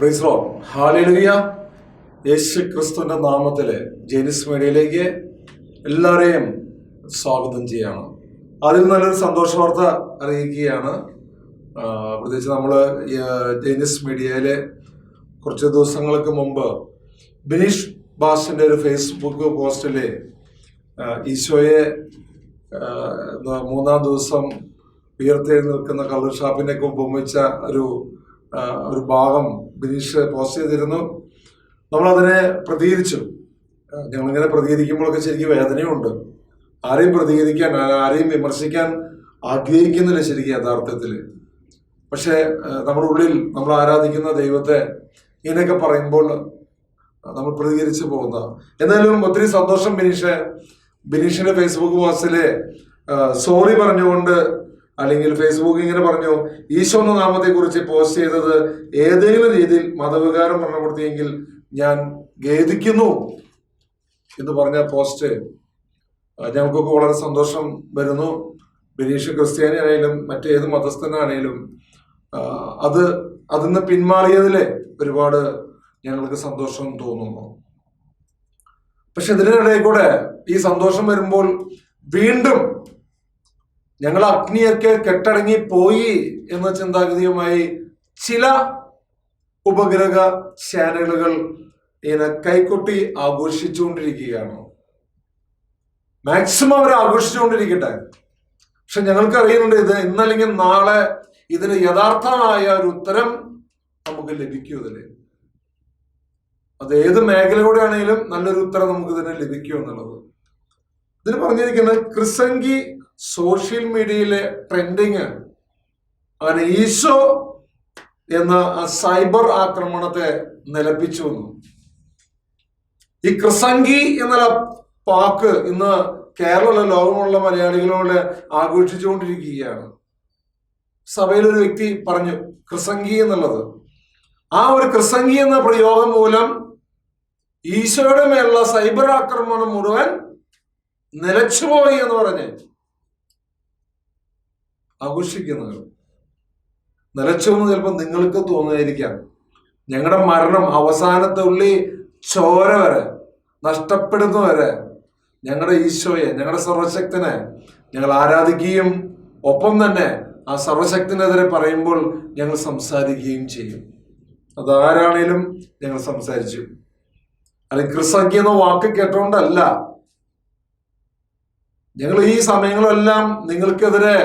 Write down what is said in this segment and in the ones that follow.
പ്രൈസ്ലോ hallelujah യേശു ക്രിസ്തുവിന്റെ നാമത്തിൽ ജെനിസ് മീഡിയയിലേക്ക് എല്ലാവരെയും സ്വാഗതം ചെയ്യാണ്. അതിൽ നല്ലൊരു സന്തോഷ വാർത്ത അറിയിക്കുകയാണ്. പ്രത്യേകിച്ച് നമ്മൾ ജെനിസ് മീഡിയയിലെ കുറച്ച് ദിവസങ്ങൾക്ക് മുമ്പ് ബിനീഷ് ബാസിന്റെ ഒരു ഫേസ്ബുക്ക് പോസ്റ്റിൽ ഈശോയെ മൂന്നാം ദിവസം ഉയർത്തെഴുന്നേൽക്കുന്ന കളർ ഷാപ്പിനൊക്കെ ഉപമിച്ച ഒരു ഒരു ഭാഗം ബിനീഷ് പോസ്റ്റ് ചെയ്തിരുന്നു. നമ്മളതിനെ പ്രതികരിച്ചു ഞങ്ങളിങ്ങനെ പ്രതികരിക്കുമ്പോഴൊക്കെ ശരിക്കും വേദനയുണ്ട്. ആരെയും പ്രതികരിക്കാൻ ആരെയും വിമർശിക്കാൻ ആഗ്രഹിക്കുന്നില്ല ശരിക്കും യഥാർത്ഥത്തിൽ പക്ഷേ നമ്മുടെ ഉള്ളിൽ നമ്മൾ ആരാധിക്കുന്ന ദൈവത്തെ ഇങ്ങനെയൊക്കെ പറയുമ്പോൾ നമ്മൾ പ്രതികരിച്ചു പോകുന്ന. എന്നാലും ഒത്തിരി സന്തോഷം ബിനീഷ് ബിനീഷിന്റെ ഫേസ്ബുക്ക് പോസ്റ്റിൽ സോറി പറഞ്ഞുകൊണ്ട് അല്ലെങ്കിൽ ഫേസ്ബുക്ക് ഇങ്ങനെ പറഞ്ഞു ഈശോ എന്ന നാമത്തെ കുറിച്ച് പോസ്റ്റ് ചെയ്തത് ഏതെങ്കിലും രീതിയിൽ മതവികാരം മരണപ്പെടുത്തിയെങ്കിൽ ഞാൻ ഖേദിക്കുന്നു എന്ന് പറഞ്ഞ പോസ്റ്റ് ഞങ്ങൾക്കൊക്കെ വളരെ സന്തോഷം വരുന്നു. ബിനീഷ് ക്രിസ്ത്യാനി ആണെങ്കിലും മറ്റേത് മതസ്ഥനാണെങ്കിലും അത് അത് അതിന്ന് പിന്മാറിയതിലെ ഒരുപാട് ഞങ്ങൾക്ക് സന്തോഷം തോന്നുന്നു. പക്ഷെ ഇതിനിടയിൽ കൂടെ ഈ സന്തോഷം വരുമ്പോൾ വീണ്ടും ഞങ്ങൾ അഗ്നിയൊക്കെ കെട്ടടങ്ങി പോയി എന്ന ചിന്താഗതിയുമായി ചില ഉപഗ്രഹ ചാനലുകൾ ഇങ്ങനെ കൈക്കൊട്ടി ആഘോഷിച്ചുകൊണ്ടിരിക്കുകയാണ്. മാക്സിമം അവർ ആഘോഷിച്ചുകൊണ്ടിരിക്കട്ടെ. പക്ഷെ ഞങ്ങൾക്ക് അറിയുന്നുണ്ട് ഇത് ഇന്നല്ലെങ്കിൽ നാളെ ഇതിന് യഥാർത്ഥമായ ഒരു ഉത്തരം നമുക്ക് ലഭിക്കൂ ഇതിൽ അത് ഏത് മേഖലയിലൂടെ ആണെങ്കിലും നല്ലൊരു ഉത്തരം നമുക്ക് ഇതിന് ലഭിക്കൂ എന്നുള്ളത്. ഇതിന് പറഞ്ഞിരിക്കുന്നത് ക്രിസംഗി സോഷ്യൽ മീഡിയയിലെ ട്രെൻഡിങ് അങ്ങനെ ഈശോ എന്ന സൈബർ ആക്രമണത്തെ നിലപ്പിച്ചു വന്നു. ഈ ക്രിസംഗി എന്ന പാക്ക് ഇന്ന് കേരളത്തിലെ ലോകമുള്ള മലയാളികളോട് ആഘോഷിച്ചുകൊണ്ടിരിക്കുകയാണ്. സഭയിൽ ഒരു വ്യക്തി പറഞ്ഞു ക്രിസംഗി എന്നുള്ളത് ആ ഒരു ക്രിസംഗി എന്ന പ്രയോഗം മൂലം ഈശോയുടെ മേലുള്ള സൈബർ ആക്രമണം മുഴുവൻ നിലച്ചുപോയി എന്ന് പറഞ്ഞ് ആഘോഷിക്കുന്നത്. നിലച്ചു എന്ന് ചിലപ്പോൾ നിങ്ങൾക്ക് തോന്നുമായിരിക്കാം ഞങ്ങളുടെ മരണം അവസാനത്തെ ഉള്ളി ചോര വരെ നഷ്ടപ്പെടുന്നവരെ ഞങ്ങളുടെ ഈശോയെ ഞങ്ങളുടെ സർവശക്തനെ ഞങ്ങൾ ആരാധിക്കുകയും ഒപ്പം തന്നെ ആ സർവശക്തിനെതിരെ പറയുമ്പോൾ ഞങ്ങൾ സംസാരിക്കുകയും ചെയ്യും. അതാരാണേലും ഞങ്ങൾ സംസാരിച്ചു. അല്ലെങ്കിൽ ക്രിസംഖ്യ എന്ന വാക്ക് കേട്ടുകൊണ്ടല്ല ഞങ്ങൾ ഈ സമയങ്ങളെല്ലാം നിങ്ങൾക്കെതിരെ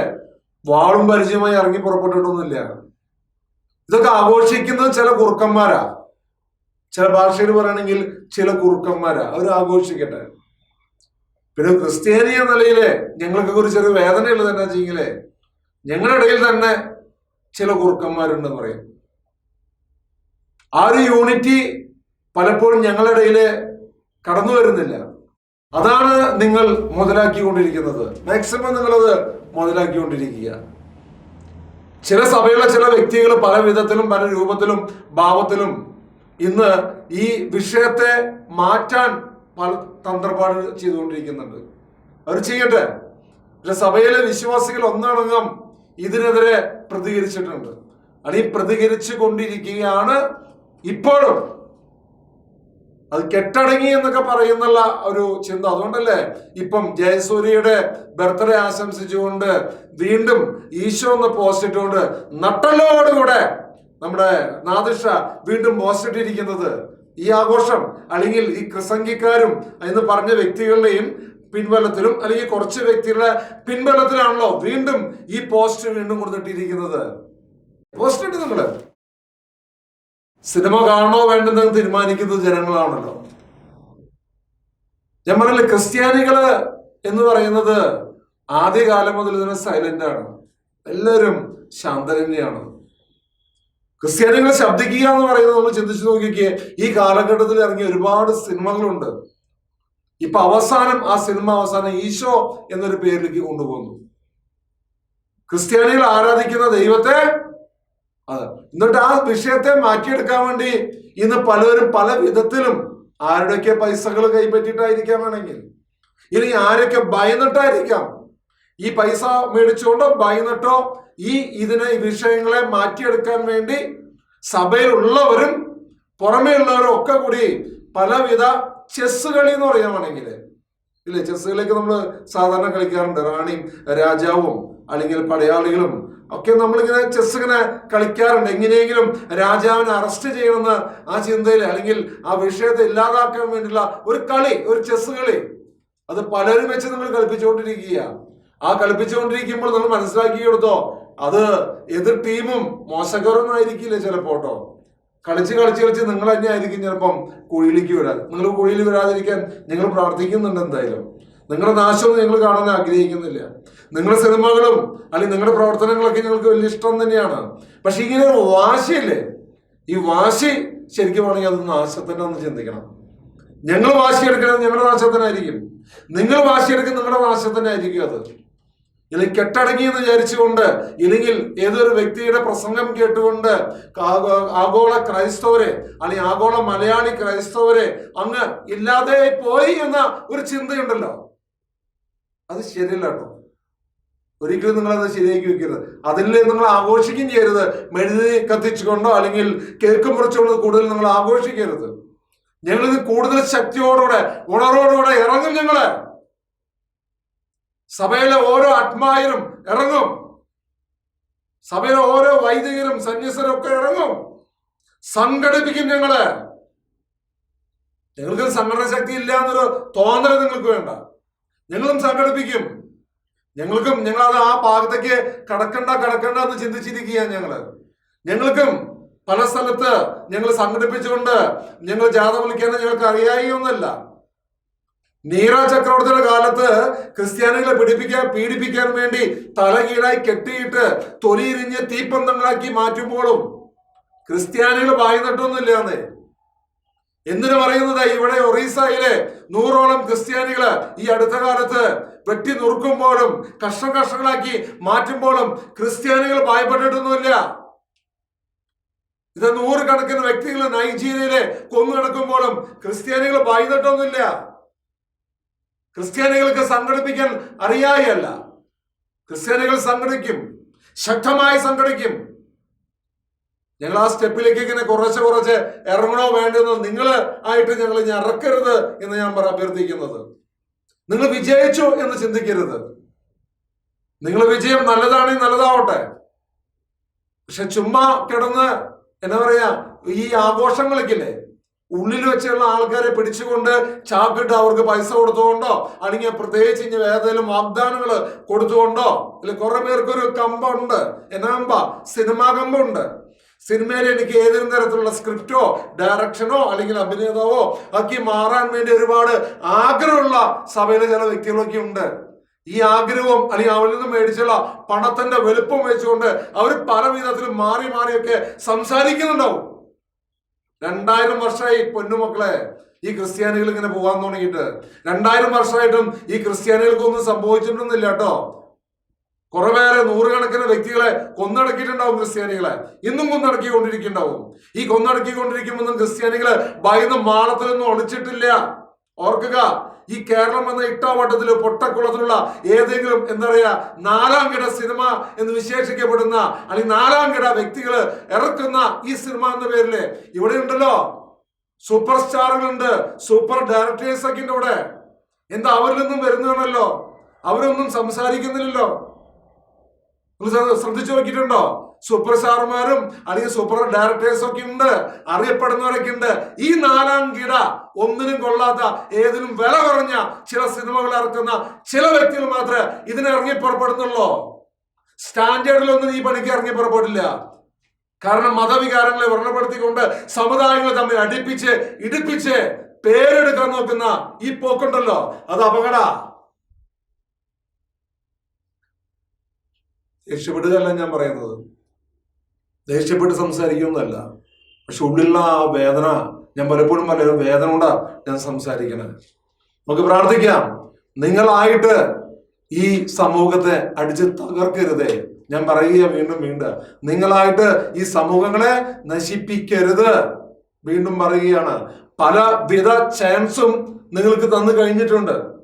വാളും പരിചയമായി ഇറങ്ങി പുറപ്പെട്ടിട്ടൊന്നുമില്ല. ഇതൊക്കെ ആഘോഷിക്കുന്നത് ചില കുറുക്കന്മാരാ. ചില ഭാഷയിൽ പറയുകയാണെങ്കിൽ ചില കുറുക്കന്മാരാ. അവർ ആഘോഷിക്കട്ടെ. പിന്നെ ക്രിസ്ത്യാനി എന്ന നിലയിലെ ഞങ്ങൾക്ക് കുറിച്ച് ഒരു വേദനയുള്ളത് തന്നെ വെച്ചെങ്കിലേ ഞങ്ങളുടെ ഇടയിൽ തന്നെ ചില കുറുക്കന്മാരുണ്ടെന്ന് പറയും. ആ ഒരു യൂണിറ്റി പലപ്പോഴും ഞങ്ങളുടെ ഇടയിൽ കടന്നു വരുന്നില്ല അതാണ് നിങ്ങൾ മുതലാക്കിക്കൊണ്ടിരിക്കുന്നത്. മാക്സിമം നിങ്ങളത് മുതലാക്കിക്കൊണ്ടിരിക്കുക. ചില സഭയിലെ ചില വ്യക്തികൾ പല വിധത്തിലും പല രൂപത്തിലും ഭാവത്തിലും ഇന്ന് ഈ വിഷയത്തെ മാറ്റാൻ പല തന്ത്രപ്പാട് ചെയ്തുകൊണ്ടിരിക്കുന്നുണ്ട്. അവർ ചെയ്യട്ടെ. പക്ഷെ സഭയിലെ വിശ്വാസികൾ ഒന്നടങ്കം ഇതിനെതിരെ പ്രതികരിച്ചിട്ടുണ്ട്. അല്ലെങ്കിൽ പ്രതികരിച്ചു കൊണ്ടിരിക്കുകയാണ് ഇപ്പോഴും. അത് കെട്ടടങ്ങി എന്നൊക്കെ പറയുന്നുള്ള ഒരു ചിന്ത. അതുകൊണ്ടല്ലേ ഇപ്പം ജയസൂര്യയുടെ ബർത്ത്ഡേ ആശംസിച്ചുകൊണ്ട് വീണ്ടും ഈശോ എന്ന് പോസ്റ്റ് ഇട്ടുകൊണ്ട് നട്ടലോടുകൂടെ നമ്മുടെ നാദിഷ വീണ്ടും പോസ്റ്റ് ഈ ആഘോഷം അല്ലെങ്കിൽ ഈ ക്രിസംഗിക്കാരും എന്ന് പറഞ്ഞ വ്യക്തികളുടെയും പിൻബലത്തിലും അല്ലെങ്കിൽ കുറച്ച് വ്യക്തികളുടെ പിൻബലത്തിലാണല്ലോ വീണ്ടും ഈ പോസ്റ്റ് വീണ്ടും കൊടുത്തിട്ടിരിക്കുന്നത്. പോസ്റ്റ് ഇട്ട് നിങ്ങൾ സിനിമ കാണണോ വേണ്ടെന്ന് തീരുമാനിക്കുന്നത് ജനങ്ങളാണല്ലോ. ഞാൻ പറഞ്ഞില്ല ക്രിസ്ത്യാനികൾ എന്ന് പറയുന്നത് ആദ്യകാലം മുതൽ തന്നെ സൈലന്റ് ആണ്. എല്ലാവരും ശാന്തരന്യാണ് ക്രിസ്ത്യാനികൾ ശബ്ദിക്കുക എന്ന് പറയുന്നത് നമ്മൾ ചിന്തിച്ചു നോക്കിക്കേ ഈ കാലഘട്ടത്തിൽ ഇറങ്ങിയ ഒരുപാട് സിനിമകളുണ്ട്. ഇപ്പൊ അവസാനം ആ സിനിമ അവസാനം ഈശോ എന്നൊരു പേരിലേക്ക് കൊണ്ടുപോകുന്നു. ക്രിസ്ത്യാനികൾ ആരാധിക്കുന്ന ദൈവത്തെ അതെ. എന്നിട്ട് ആ വിഷയത്തെ മാറ്റിയെടുക്കാൻ വേണ്ടി ഇന്ന് പലരും പല വിധത്തിലും ആരുടെയൊക്കെ പൈസകൾ കൈപ്പറ്റിയിട്ടായിരിക്കാം വേണമെങ്കിൽ. ഇനി ആരൊക്കെ ഭയന്നിട്ടായിരിക്കാം? ഈ പൈസ മേടിച്ചുകൊണ്ടോ ഭയന്നിട്ടോ ഈ ഇതിനെ വിഷയങ്ങളെ മാറ്റിയെടുക്കാൻ വേണ്ടി സഭയിലുള്ളവരും പുറമേ ഉള്ളവരും ഒക്കെ കൂടി പലവിധ ചെസ് കളി എന്ന് പറയാമാണെങ്കിൽ ഇല്ലേ? ചെസ്സുകളിലേക്ക് നമ്മൾ സാധാരണ കളിക്കാറുണ്ട്. റാണിയും രാജാവും അല്ലെങ്കിൽ പടയാളികളും ഒക്കെ നമ്മളിങ്ങനെ ചെസ് ഇങ്ങനെ കളിക്കാറുണ്ട്. എങ്ങനെയെങ്കിലും രാജാവിനെ അറസ്റ്റ് ചെയ്യണമെന്ന് ആ ചിന്തയിൽ അല്ലെങ്കിൽ ആ വിഷയത്തെ ഇല്ലാതാക്കാൻ വേണ്ടിയുള്ള ഒരു കളി ഒരു ചെസ് കളി അത് പലരും വെച്ച് നമ്മൾ കളിപ്പിച്ചുകൊണ്ടിരിക്കുക ആ കളിപ്പിച്ചുകൊണ്ടിരിക്കുമ്പോൾ നമ്മൾ മനസ്സിലാക്കി കൊടുത്തോ അത് എതിർ ടീമും മോശകരമായിരിക്കില്ല ചിലപ്പോൾ ചിലപ്പോ കേട്ടോ കളിച്ച് കളിച്ച് കളിച്ച് നിങ്ങൾ തന്നെ ആയിരിക്കും ചിലപ്പം കുഴിയിലേക്ക് വരാൻ നിങ്ങൾ കുഴിയിൽ വരാതിരിക്കാൻ നിങ്ങൾ പ്രാർത്ഥിക്കുന്നുണ്ട് എന്തായാലും. നിങ്ങളുടെ നാശവും നിങ്ങൾ കാണാൻ ആഗ്രഹിക്കുന്നില്ല. നിങ്ങളുടെ സിനിമകളും അല്ലെങ്കിൽ നിങ്ങളുടെ പ്രവർത്തനങ്ങളൊക്കെ ഞങ്ങൾക്ക് വലിയ ഇഷ്ടം തന്നെയാണ്. പക്ഷെ ഇങ്ങനെ വാശിയല്ലേ? ഈ വാശി ശരിക്കും ആണെങ്കിൽ അത് നാശത്തിനാന്ന് ചിന്തിക്കണം. ഞങ്ങൾ വാശിയെടുക്കുന്നത് ഞങ്ങളുടെ നാശത്തിനായിരിക്കും. നിങ്ങൾ വാശി വാശിയെടുക്കുന്നത് നിങ്ങളുടെ നാശത്തിനായിരിക്കും അത്. ഇല്ലെങ്കിൽ കെട്ടടങ്ങി എന്ന് വിചാരിച്ചുകൊണ്ട് ഇല്ലെങ്കിൽ ഏതൊരു വ്യക്തിയുടെ പ്രസംഗം കേട്ടുകൊണ്ട് ആഗോള ക്രൈസ്തവരെ അല്ലെങ്കിൽ ആഗോള മലയാളി ക്രൈസ്തവരെ അങ്ങ് ഇല്ലാതെ പോയി എന്ന ഒരു ചിന്തയുണ്ടല്ലോ. അത് ശരിയല്ല കേട്ടോ. ഒരിക്കലും നിങ്ങൾ അത് ശരിയാക്കി വെക്കരുത്. അതിൽ നിങ്ങൾ ആഘോഷിക്കുകയും ചെയ്യരുത്. മെഴുതി കത്തിച്ചുകൊണ്ടോ അല്ലെങ്കിൽ കേക്ക് മുറിച്ചുകൊണ്ട് കൂടുതൽ നിങ്ങൾ ആഘോഷിക്കരുത്. ഞങ്ങളിത് കൂടുതൽ ശക്തിയോടുകൂടെ ഉണർവോടുകൂടെ ഇറങ്ങും ഞങ്ങൾ. സഭയിലെ ഓരോ ആത്മായരും ഇറങ്ങും. സഭയിലെ ഓരോ വൈദികരും സന്യസരും ഒക്കെ ഇറങ്ങും. സംഘടിപ്പിക്കും ഞങ്ങൾ. ഞങ്ങൾക്ക് സംഘടന ശക്തി ഇല്ല എന്നൊരു തോന്നൽ നിങ്ങൾക്ക് വേണ്ട. ഞങ്ങളും സംഘടിപ്പിക്കും. ഞങ്ങൾക്കും ഞങ്ങൾ അത് ആ ഭാഗത്തേക്ക് കടക്കണ്ട കടക്കണ്ട എന്ന് ചിന്തിച്ചിരിക്കുകയാണ് ഞങ്ങൾ. ഞങ്ങൾക്കും പല സ്ഥലത്ത് ഞങ്ങൾ സംഘടിപ്പിച്ചുകൊണ്ട് ഞങ്ങൾ ജാഥ വിളിക്കാൻ ഞങ്ങൾക്ക് അറിയാവുന്നല്ല നീറ ചക്രവർത്തിയുടെ കാലത്ത് ക്രിസ്ത്യാനികളെ പിടിപ്പിക്കാൻ പീഡിപ്പിക്കാൻ വേണ്ടി തലകീഴായി കെട്ടിയിട്ട് തൊലിയിരിഞ്ഞ് തീപ്പന്തങ്ങളാക്കി മാറ്റുമ്പോഴും ക്രിസ്ത്യാനികൾ വായി നട്ടൊന്നുമില്ലാന്നേ. എന്തിനു പറയുന്നത് ഇവിടെ ഒറീസയിലെ നൂറോളം ക്രിസ്ത്യാനികൾ ഈ അടുത്ത കാലത്ത് വെട്ടി നുറുക്കുമ്പോഴും കഷ്ണം കഷ്ണങ്ങളാക്കി മാറ്റുമ്പോഴും ക്രിസ്ത്യാനികൾ ഭയപ്പെട്ടിട്ടൊന്നുമില്ല. ഇത് നൂറുകണക്കിന് വ്യക്തികൾ നൈജീരിയയിലെ കൊന്നു കിടക്കുമ്പോഴും ക്രിസ്ത്യാനികൾ ഭയന്നിട്ടൊന്നുമില്ല. ക്രിസ്ത്യാനികൾക്ക് സംഘടിപ്പിക്കാൻ അറിയായല്ല. ക്രിസ്ത്യാനികൾ സംഘടിക്കും ശക്തമായി സംഘടിക്കും. ഞങ്ങൾ ആ സ്റ്റെപ്പിലേക്ക് ഇങ്ങനെ കുറച്ച് കുറച്ച് ഇറങ്ങണോ വേണ്ടെന്ന് നിങ്ങൾ ആയിട്ട് ഞങ്ങൾ ഇനി ഇറക്കരുത് എന്ന് ഞാൻ പറ അഭ്യർത്ഥിക്കുന്നത്. നിങ്ങൾ വിജയിച്ചു എന്ന് ചിന്തിക്കരുത്. നിങ്ങൾ വിജയം നല്ലതാണെങ്കിൽ നല്ലതാവട്ടെ. പക്ഷെ ചുമ്മാ കിടന്ന് എന്താ പറയാ ഈ ആഘോഷങ്ങളൊക്കെ ഉള്ളിൽ വെച്ചുള്ള ആൾക്കാരെ പിടിച്ചുകൊണ്ട് ചാക്കിട്ട് അവർക്ക് പൈസ കൊടുത്തുകൊണ്ടോ അല്ലെങ്കിൽ പ്രത്യേകിച്ച് ഇനി ഏതെങ്കിലും വാഗ്ദാനങ്ങൾ കൊടുത്തുകൊണ്ടോ അല്ലെ കുറെ പേർക്കൊരു കമ്പുണ്ട്. എന്നാ കമ്പ? സിനിമാ കമ്പുണ്ട്. സിനിമയിൽ എനിക്ക് ഏതെങ്കിലും തരത്തിലുള്ള സ്ക്രിപ്റ്റോ ഡയറക്ഷനോ അല്ലെങ്കിൽ അഭിനേതാവോ ഒക്കെ മാറാൻ വേണ്ടി ഒരുപാട് ആഗ്രഹമുള്ള സഭയിലെ ചില വ്യക്തികളൊക്കെ ഉണ്ട്. ഈ ആഗ്രഹവും അല്ലെങ്കിൽ അവരിൽ നിന്ന് മേടിച്ചുള്ള പണത്തിന്റെ വലുപ്പം വെച്ചുകൊണ്ട് അവർ പല വിധത്തിലും മാറി മാറിയൊക്കെ സംസാരിക്കുന്നുണ്ടാവും. രണ്ടായിരം വർഷമായി പൊന്നുമക്കളെ ഈ ക്രിസ്ത്യാനികൾ ഇങ്ങനെ പോകാൻ തുടങ്ങിയിട്ട്. രണ്ടായിരം വർഷമായിട്ടും ഈ ക്രിസ്ത്യാനികൾക്കൊന്നും സംഭവിച്ചിട്ടൊന്നുമില്ല കേട്ടോ. കുറവേറെ നൂറുകണക്കിന് വ്യക്തികളെ കൊന്നടക്കിയിട്ടുണ്ടാവും ക്രിസ്ത്യാനികളെ. ഇന്നും കൊന്നടക്കിക്കൊണ്ടിരിക്കുന്നുണ്ടാവും. ഈ കൊന്നടക്കിക്കൊണ്ടിരിക്കുമ്പോൾ ക്രിസ്ത്യാനികളെ ഭയന്ന് മാളത്തിൽ നിന്നും ഒളിച്ചിട്ടില്ല. ഓർക്കുക ഈ കേരളം എന്ന ഇട്ടാവട്ടത്തിൽ പൊട്ടക്കുളത്തിലുള്ള ഏതെങ്കിലും എന്താ പറയാ നാലാം കിട സിനിമ എന്ന് വിശേഷിക്കപ്പെടുന്ന അല്ലെങ്കിൽ നാലാം കിട വ്യക്തികൾ ഇറക്കുന്ന ഈ സിനിമ എന്ന പേരിൽ ഇവിടെ ഉണ്ടല്ലോ. സൂപ്പർ സ്റ്റാറുകളുണ്ട്. സൂപ്പർ ഡയറക്ടേഴ്സ് ഒക്കെ ഇവിടെ. എന്താ അവരിൽ നിന്നും വരുന്നതാണല്ലോ. അവരൊന്നും സംസാരിക്കുന്നില്ലല്ലോ. നിങ്ങൾ ശ്ര- ശ്രദ്ധിച്ചു നോക്കിയിട്ടുണ്ടോ? സൂപ്പർ സ്റ്റാർമാരും അല്ലെങ്കിൽ സൂപ്പർ ഡയറക്ടേഴ്സും ഒക്കെ ഉണ്ട് അറിയപ്പെടുന്നവരൊക്കെ ഉണ്ട്. ഈ നാലാം കിട ഒന്നിനും കൊള്ളാത്ത ഏതിനും വില കുറഞ്ഞ ചില സിനിമകൾ ഇറക്കുന്ന ചില വ്യക്തികൾ മാത്രമേ ഇതിന് ഇറങ്ങി പുറപ്പെടുന്നുള്ളൂ. സ്റ്റാൻഡേർഡിലൊന്നും ഈ പണിക്ക് ഇറങ്ങി പുറപ്പെടില്ല. കാരണം മതവികാരങ്ങളെ വ്രണപ്പെടുത്തിക്കൊണ്ട് സമുദായങ്ങൾ തമ്മിൽ അടുപ്പിച്ച് ഇടിപ്പിച്ച് പേരെടുക്കാൻ നോക്കുന്ന ഈ പോക്കുണ്ടല്ലോ. അത് അപകട. ദേഷ്യപ്പെടുകയല്ല ഞാൻ പറയുന്നത്. ദേഷ്യപ്പെട്ട് സംസാരിക്കുന്നതല്ല. പക്ഷെ ഉള്ളിലുള്ള ആ വേദന ഞാൻ പലപ്പോഴും പല വേദന കൊണ്ടാ ഞാൻ സംസാരിക്കണത് നമുക്ക് പ്രാർത്ഥിക്കാം. നിങ്ങളായിട്ട് ഈ സമൂഹത്തെ അടിച്ച് തകർക്കരുതേ. ഞാൻ പറയുക വീണ്ടും വീണ്ടും. നിങ്ങളായിട്ട് ഈ സമൂഹങ്ങളെ നശിപ്പിക്കരുത്. വീണ്ടും പറയുകയാണ്. പല വിധ ചാൻസും നിങ്ങൾക്ക് തന്നു കഴിഞ്ഞിട്ടുണ്ട്.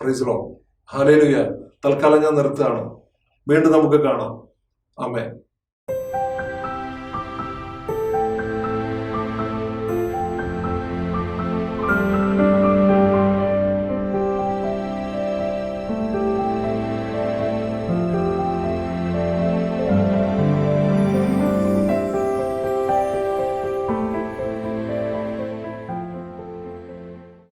പ്രൈസ്ലോ ഹാലേലുയ തൽക്കാലം ഞാൻ നിർത്തുകയാണ്. വീണ്ടും നമുക്ക് കാണാം. ആമേ